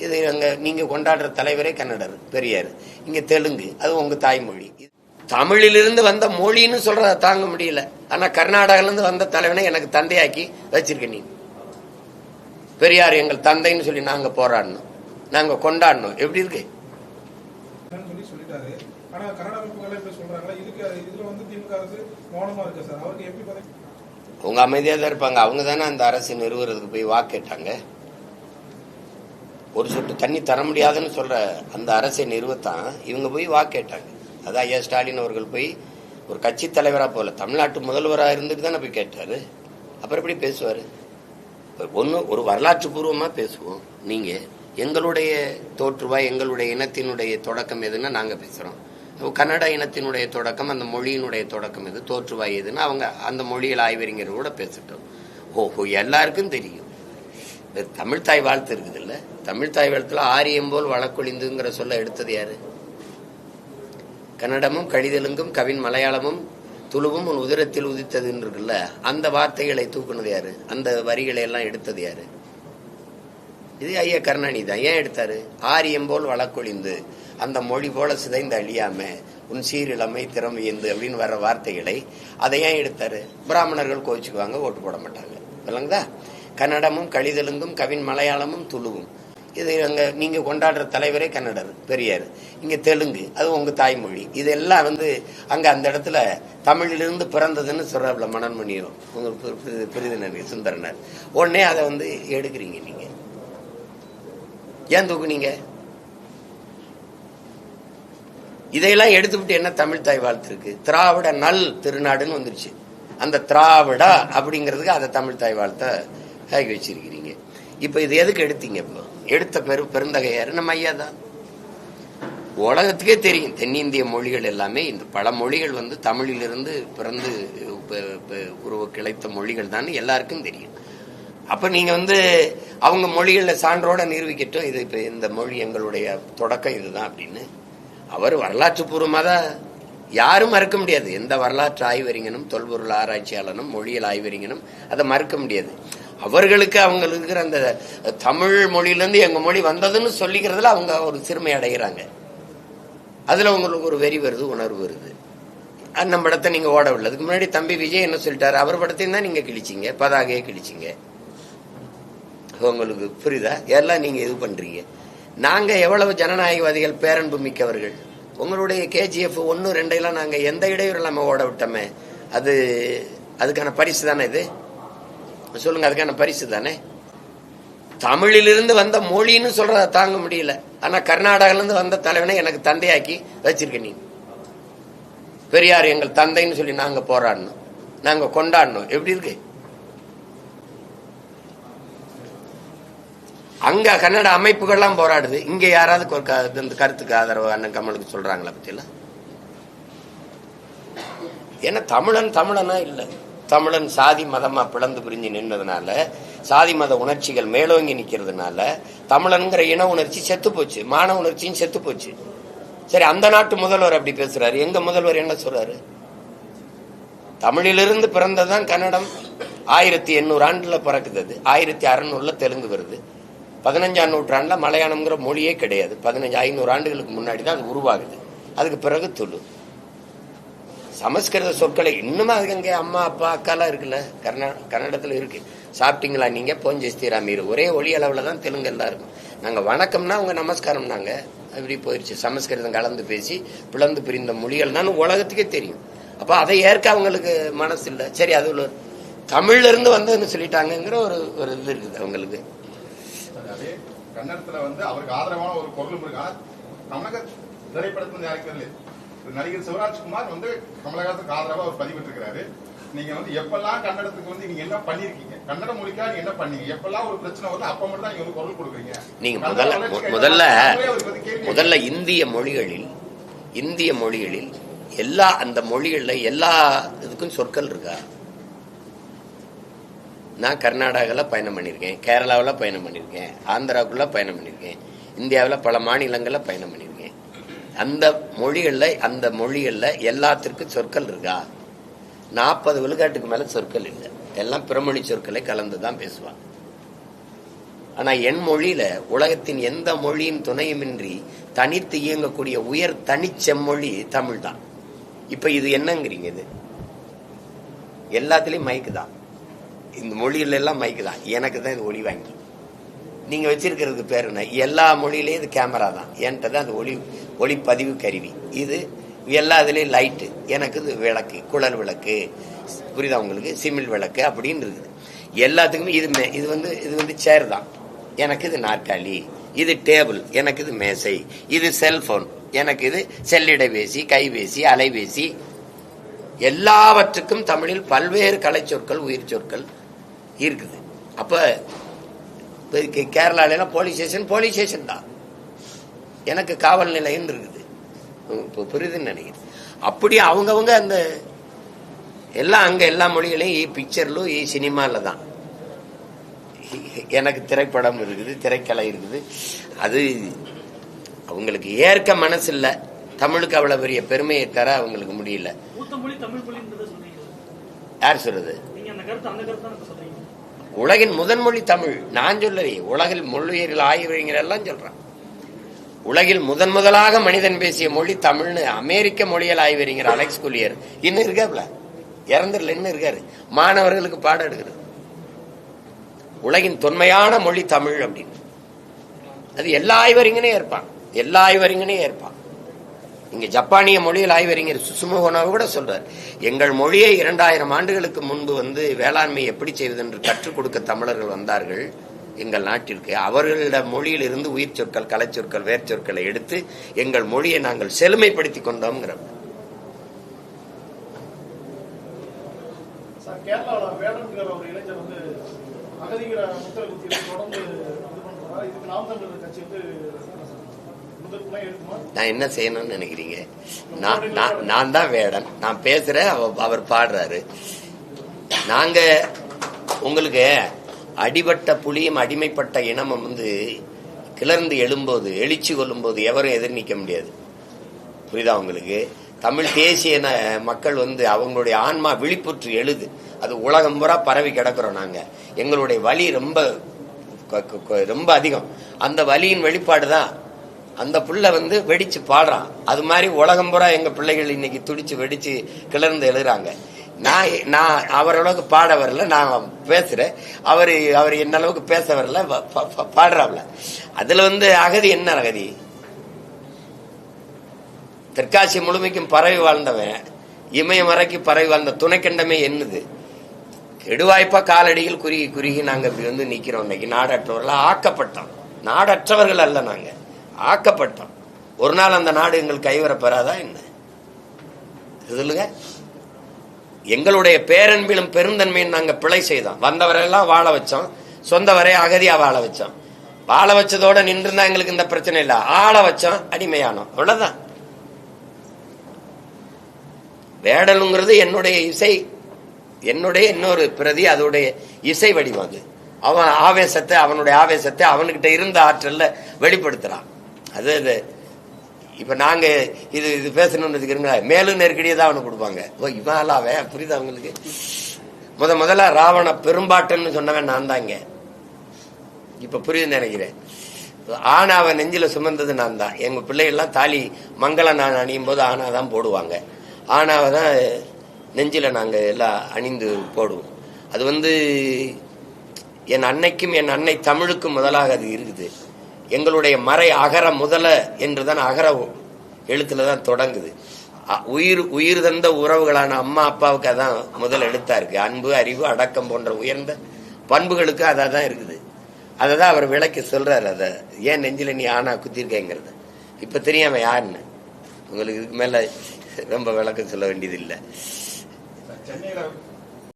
இது அங்க நீங்க கொண்டாடுற தலைவரே கன்னடர் பெரியார். இங்க தெலுங்கு அது உங்க தாய்மொழி. தமிழிலிருந்து வந்த மொழின்னு சொல்றத தாங்க முடியல. ஆனா கர்நாடகால இருந்து வந்த தலைவனை எனக்கு தந்தையாக்கி வச்சிருக்க நீ. பெரியார் எங்கள் தந்தைன்னு சொல்லி நாங்க போராடணும். நாங்க கொண்டாடணும். எப்படி இருக்கு? உங்க அமைதியா தான் இருப்பாங்க. அவங்க தானே அந்த அரசு நிறுவுறதுக்கு போய் வாக்கு கேட்டாங்க. ஒரு சொட்டு தண்ணி தர முடியாதுன்னு சொல்ற அந்த அரசை நிறுவத்தான். இவங்க போய் வாக்கேட்டாங்க அதான் ஐயா ஸ்டாலின் அவர்கள் போய் ஒரு கட்சி தலைவரா போல தமிழ்நாட்டு முதல்வராக இருந்துட்டு தானே போய் கேட்டாரு. அப்புறம் எப்படி பேசுவாரு? ஒன்னு ஒரு வரலாற்று பூர்வமா பேசுவோம். நீங்க எங்களுடைய தோற்றுவாய் எங்களுடைய இனத்தினுடைய தொடக்கம் எதுன்னா நாங்க பேசுறோம். கன்னட இனத்தினுடைய தொடக்கம் அந்த மொழியினுடைய தொடக்கம் எது தோற்றுவாய் எதுன்னு அவங்க அந்த மொழியில் ஆய்வறிஞர் கூட பேசிட்டோம். ஓஹோ எல்லாருக்கும் தெரியும். இந்த தமிழ் தாய் வாழ்த்து இருக்குது இல்ல தமிழ் தாய் வாழ்த்துல ஆரியம் போல் வழக்கொழிந்துங்கிற சொல்ல எடுத்தது யாரு? கன்னடமும் கழிதலுங்கும் கவின் மலையாளமும் துளுவும் உன் உதிரத்தில் உதித்ததுன்னு இருக்குல்ல? அந்த வார்த்தைகளை தூக்குனது யாரு? அந்த வரிகளை எல்லாம் எடுத்தது யாரு? இது ஐயா கருணாநிதி தான். ஏன் எடுத்தாரு? ஆரியம் போல் வழக்கொழிந்து அந்த மொழி போல சிதைந்து அழியாம உன் சீரிழமை திறமையந்து அப்படின்னு வர்ற வார்த்தைகளை அதை ஏன் எடுத்தாரு? பிராமணர்கள் கோச்சுக்குவாங்க ஓட்டு போட மாட்டாங்க. விளங்குதா? கன்னடமும் கழிதெலுங்கும் கவின் மலையாளமும் துளுவும். இது அங்கே நீங்கள் கொண்டாடுற தலைவரே கன்னடர் பெரியார். இங்கே தெலுங்கு அது உங்கள் தாய்மொழி. இதெல்லாம் வந்து அங்கே அந்த இடத்துல தமிழிலிருந்து பிறந்ததுன்னு சொல்கிறாப்புல மனன்மணியும் உங்களுக்கு பு- பு- சுந்தரனர். உடனே அதை வந்து எடுக்கிறீங்க நீங்கள் ஏன் தூக்குனீங்க? இதையெல்லாம் எடுத்துவிட்டு என்ன தமிழ் தாய் வாழ்த்து இருக்கு திராவிட நல் திருநாடுன்னு வந்துருச்சு. அந்த திராவிடா அப்படிங்கிறதுக்கு அதை தமிழ் தாய் வாழ்த்தை ஆகி வச்சிருக்கிறீங்க. இப்ப இது எதுக்கு எடுத்தீங்க இப்போ எடுத்த பெரு பெருந்தகையாரு நம்ம ஐயா தான். உலகத்துக்கே தெரியும். தென்னிந்திய மொழிகள் எல்லாமே இந்த பல மொழிகள் வந்து தமிழிலிருந்து பிறந்து உருவ கிளைத்த மொழிகள் தான் எல்லாருக்கும் தெரியும். அப்ப நீங்க வந்து அவங்க மொழிகள்ல சான்றோட நிரூபிக்கட்டும். இது இப்ப இந்த மொழி எங்களுடைய தொடக்கம் இதுதான் அப்படின்னு. அவர் வரலாற்று பூர்வமாக தான் யாரும் மறுக்க முடியாது. எந்த வரலாற்று ஆய்வறிஞனும் தொல்பொருள் ஆராய்ச்சியாளனும் மொழியியல் ஆய்வறிஞனும் அதை மறுக்க முடியாது. அவர்களுக்கு அவங்களுக்கு இருக்கிற அந்த தமிழ் மொழியிலேருந்து எங்கள் மொழி வந்ததுன்னு சொல்லிக்கிறதுல அவங்க ஒரு சிறுமை அடைகிறாங்க. அதில் உங்களுக்கு ஒரு வெறி வருது உணர்வு வருது. நம்ம படத்தை நீங்கள் ஓடவில்லை அதுக்கு முன்னாடி தம்பி விஜய் என்ன சொல்லிட்டாரு? அவர் படத்தையும் தான் நீங்கள் கிழிச்சீங்க பதாகையே கிழிச்சிங்க. உங்களுக்கு புரியுதா? எல்லாம் நீங்கள் இது பண்ணுறீங்க நாங்கள் எவ்வளவு ஜனநாயகவாதிகள் பேரன்பு மிக்கவர்கள்? உங்களுடைய கேஜிஎஃப் ஒன்று ரெண்டையெல்லாம் நாங்கள் எந்த இடையூறு இல்லாமல் ஓட விட்டோமே? அது அதுக்கான பரிசு தானே இது? சொல்லுங்க அதுக்கான பரிசு தானே? தமிழிலிருந்து வந்த மொழின்னு சொல்றத தாங்க முடியல. ஆனா கர்நாடகால இருந்து வந்த தலைவனை எனக்கு தந்தையாக்கி வச்சிருக்க நீ. பெரியார் எங்கள் தந்தைன்னு சொல்லி நாங்க போராடணும். நாங்க கொண்டாடணும். எப்படி இருக்கு? அங்க கன்னட அமைப்புகள்லாம் போராடுது. இங்க யாராவது ஒரு இந்த கருத்துக்கு ஆதரவு அண்ணன் கமலுக்கு சொல்றாங்களா பத்தியில ஏன்னா தமிழன் தமிழனா இல்லை. தமிழன் சாதி மதமா பிளந்து பிரிஞ்சு நின்றதுனால சாதி மத உணர்ச்சிகள் மேலோங்கி நிக்கிறதுனால தமிழன்கிற இன உணர்ச்சி செத்து போச்சு. மான உணர்ச்சியும் செத்து போச்சு. சரி அந்த நாட்டு முதல்வர் அப்படி பேசுறாரு. எங்க முதல்வர் என்ன சொல்றாரு? தமிழிலிருந்து பிறந்ததுதான் கன்னடம். ஆயிரத்தி எண்ணூறு ஆண்டுல பிறக்குது அது. ஆயிரத்தி அறுநூறுல தெலுங்கு வருது. பதினஞ்சாம் நூற்றாண்டுல மலையாளம்ங்கிற மொழியே கிடையாது. பதினஞ்சு ஐநூறு ஆண்டுகளுக்கு முன்னாடி தான் அது உருவாகுது. அதுக்கு பிறகு துளு. சமஸ்கிருத சொற்களை இன்னுமா அதுக்கு அங்கே அம்மா அப்பா அக்காலாம் இருக்குல்ல? கர்நா கன்னடத்துல இருக்கு. சாப்பிட்டீங்களா நீங்க? போஞ்சஸ்திரா மீறு. ஒரே ஒளி அளவில் தான் தெலுங்கு எல்லாம் இருக்கும் நாங்கள் வணக்கம்னா அவங்க நமஸ்காரம் நாங்கள் அப்படி போயிடுச்சு சமஸ்கிருதம் கலந்து பேசி பிளந்து பிரிந்த மொழிகள் தான் உலகத்துக்கே தெரியும். அப்போ அதை ஏற்க அவங்களுக்கு மனசு இல்லை சரி அது ஒரு தமிழ்லேருந்து வந்ததுன்னு சொல்லிட்டாங்கங்கிற ஒரு ஒரு இது இருக்குது அவங்களுக்கு. கன்னடத்தில் வந்து அவருக்கு ஆதரவான ஒரு பொருளும் இருக்கு. தமிழக திரைப்படத்தில் யாருக்கு நடிகர் சிவராஜ்குமார் வந்து கமலஹாசனுக்கு ஆதரவா அவர் பதிவிட்டிருக்கிறாரு. நீங்க வந்து எப்பெல்லாம் கன்னடத்துக்கு வந்து நீங்க என்ன பண்ணிருக்கீங்க கன்னட மொழிக்கா நீங்க என்ன பண்ணீங்க? எப்பெல்லாம் ஒரு பிரச்சனை வருது அப்ப மட்டும் தான் நீங்க வந்து குரல் கொடுக்குறீங்க. நீங்க முதல்ல முதல்ல முதல்ல இந்திய மொழிகளில் இந்திய மொழிகளில் எல்லா அந்த மொழிகள்ல எல்லா இதுக்கும் சொற்கள் இருக்கா? நான் கர்நாடகாவில் பயணம் பண்ணியிருக்கேன் கேரளாவில் பயணம் பண்ணியிருக்கேன் ஆந்திராவுக்குள்ள பயணம் பண்ணியிருக்கேன் இந்தியாவில் பல மாநிலங்களில் பயணம் பண்ணியிருக்கேன். அந்த மொழிகளில் அந்த மொழிகளில் எல்லாத்திற்கும் சொற்கள் இருக்கா? நாற்பது விழுக்காட்டுக்கு மேல சொற்கள் இல்லை. எல்லாம் பிறமொழி சொற்களை கலந்து தான் பேசுவாங்க. ஆனா என் மொழியில உலகத்தின் எந்த மொழியின் துணையுமின்றி தனித்து இயங்கக்கூடிய உயர் தனிச்செம்மொழி தமிழ் தான் இப்ப இது என்னங்கிறீங்க இது? எல்லாத்துலேயும் மைக்கு தான். இந்த மொழியில எல்லாம் மைக்கு தான். எனக்கு தான் இது ஒளி வாங்கி. நீங்க வச்சிருக்கிறதுக்கு பேர் என்ன? எல்லா மொழியிலையும் இது கேமரா தான். என்கிட்ட தான் அது ஒளி ஒளிப்பதிவு கருவி. இது எல்லா இதுலேயும் லைட்டு எனக்கு இது விளக்கு குழல் விளக்கு. புரியுதா உங்களுக்கு? சிமிழ் விளக்கு அப்படின்னு இருக்குது. எல்லாத்துக்குமே இது மே- இது வந்து இது வந்து சேர் தான். எனக்கு இது நாற்காலி. இது டேபிள் எனக்கு இது மேசை. இது செல்போன் எனக்கு இது செல்லிடைபேசி கைபேசி அலைபேசி. எல்லாவற்றுக்கும் தமிழில் பல்வேறு கலைச்சொற்கள் உயிர் சொற்கள் இருக்குது. அப்போ இப்ப கே- கேரளால எல்லாம் போலீஸ் ஸ்டேஷன் போலீஸ் ஸ்டேஷன் தான். எனக்கு காவல் நிலையம் இருக்குது. இப்போ புரியுதுன்னு நினைக்கிறேன். அப்படி அவங்கவங்க அந்த எல்லாம் அங்க எல்லா மொழிகளையும் பிக்சர்லும் சினிமால தான். எனக்கு திரைப்படம் இருக்குது திரைக்கலை இருக்குது. அது அவங்களுக்கு ஏற்க மனசு இல்ல தமிழுக்கு அவ்வளவு பெரிய பெருமையை தர அவங்களுக்கு முடியல. யார் சொல்றது? உலகின் முதன்மொழி தமிழ். நான் சொல்லவே உலகில் மொழியியல் ஆய்வறிஞர் எல்லாம் சொல்றான். உலகில் முதன் முதலாக மனிதன் பேசிய மொழி தமிழ்னு அமெரிக்க மொழியியல் ஆய்வறிஞர் அலெக்ஸ் குலியர். இன்னும் இருக்காப்ல? இறந்துடல இன்னும் இருக்காரு. மாணவர்களுக்கு பாடம் எடுக்கிறது. உலகின் தொன்மையான மொழி தமிழ் அப்படின்னு. அது எல்லா ஆய்வறிஞனே ஏற்பான். எல்லா ஆய்வறிஞனே ஏற்பான். இங்க ஜப்பானிய மொழியில் ஆய்வறிஞர் சுசுமுகனோ கூட சொல்றார். எங்கள் மொழியை இரண்டாயிரம் ஆண்டுகளுக்கு முன்பு வந்து வேளாண்மை எப்படி செய்வது என்று கற்றுக் கொடுக்க தமிழர்கள் வந்தார்கள் எங்கள் நாட்டிற்கு. அவர்களோட மொழியில் இருந்து உயிர் சொற்கள் கலைச்சொற்கள் வேர்ச்சொற்களை எடுத்து எங்கள் மொழியை நாங்கள் செழுமைப்படுத்திக் கொண்டோம்ங்கிறோம் முத்திரை குத்தி தொடர்ந்து இது இதுக்கு நாம் தமிழர் கட்சி வந்து நான் என்ன செய்யணும்னு நினைக்கிறீங்க? நான் நான் நான் தான் வேடன். நான் பேசுறேன் அவர் பாடுறாரு. நாங்க உங்களுக்கு அடிபட்ட புலியும் அடிமைப்பட்ட இனமும் வந்து கிளர்ந்து எழும்போது எழுச்சி கொள்ளும்போது எவரும் எதிர் நிற்க முடியாது. புரியுதா உங்களுக்கு? தமிழ் தேசிய மக்கள் வந்து அவங்களுடைய ஆன்மா விழிப்புற்று எழுது. அது உலகம் பூரா பரவி கிடக்குறோம் நாங்க. எங்களுடைய வலி ரொம்ப ரொம்ப அதிகம். அந்த வலியின் வெளிப்பாடு தான் அந்த புள்ள வந்து வெடிச்சு பாடுறான். அது மாதிரி உலகம் பூரா எங்க பிள்ளைகள் இன்னைக்கு துடிச்சு வெடிச்சு கிளர்ந்து எழுதுறாங்க. நான் நான் அவரளவுக்கு பாட வரல நான் பேசுறேன். அவர் அவர் என்ன அளவுக்கு பேச வரல ப- ப- பாடுறாப்ல. அதுல வந்து அகதி என்ன அகதி? தெற்காசி முழுமைக்கும் பரவி வாழ்ந்தவன் இமயம் வரைக்கும் வாழ்ந்த துணைக்கண்டமே என்னது? கெடுவாய்ப்பா காலடியில் குறுகி குறுகி நாங்க இப்படி வந்து நிக்கிறோம். இன்னைக்கு நாடற்றவர்கள் ஆக்கப்பட்டோம். நாடற்றவர்கள் அல்ல நாங்கள் ஆக்கப்பட்டோம். ஒரு நாள் அந்த நாடு எங்கள் கைவரப்பெறாதா என்ன? சொல்லுங்க. எங்களுடைய பேரன்பிலும் பெருந்தன்மையும் நாங்கள் பிழை செய்தோம். வந்தவரெல்லாம் வாழ வச்சோம். சொந்த வரை அகதியா வாழ வச்சோம். வாழ வச்சதோட நின்றுந்தா எங்களுக்கு இந்த பிரச்சனை இல்லை. ஆள வச்சோம் அடிமையானோம். அவ்வளவுதான். வேடலுங்கிறது என்னுடைய இசை. என்னுடைய இன்னொரு பிரதி அதோடைய இசை வடிவம் அது. அவன் ஆவேசத்தை அவனுடைய ஆவேசத்தை அவனுக்கிட்ட இருந்த ஆற்றல்ல வெளிப்படுத்துறான். அது அது. இப்ப நாங்க இது இது பேசணும்னு வச்சுக்கிறீங்களா மேலும் நெருக்கடியை தான் அவனுக்கு கொடுப்பாங்க. ஓ இவன் அல்லாவே புரியுது அவங்களுக்கு முத முதல்ல ராவண பெரும்பாட்டன்னு சொன்னவன் நான் தாங்க இப்ப புரியுதுன்னு நினைக்கிறேன். ஆனாவை நெஞ்சில சுமந்தது நான் தான். எங்க பிள்ளைகள்லாம் தாலி மங்கள நான் அணியும் போது ஆனா தான் போடுவாங்க. ஆனாவை தான் நெஞ்சில நாங்க எல்லாம் அணிந்து போடுவோம். அது வந்து என் அன்னைக்கும் என் அன்னை தமிழுக்கும் முதலாக அது இருக்குது. எங்களுடைய மறை அகர முதல என்றுதான் அகர எழுத்துல தான் தொடங்குது. அ- உயிர் உயிர் தந்த உறவுகளான அம்மா அப்பாவுக்கு அதான் முதல் எழுத்தா இருக்கு. அன்பு அறிவு அடக்கம் போன்ற உயர்ந்த பண்புகளுக்கு அதான் தான் இருக்குது. அதை தான் அவர் விளக்கி சொல்றாரு அதை. ஏன் நெஞ்சில நீ ஆனா குத்திருக்கேங்கிறத? இப்ப தெரியாம யாருன்னு? உங்களுக்கு இதுக்கு மேல ரொம்ப விளக்கம் சொல்ல வேண்டியது இல்லை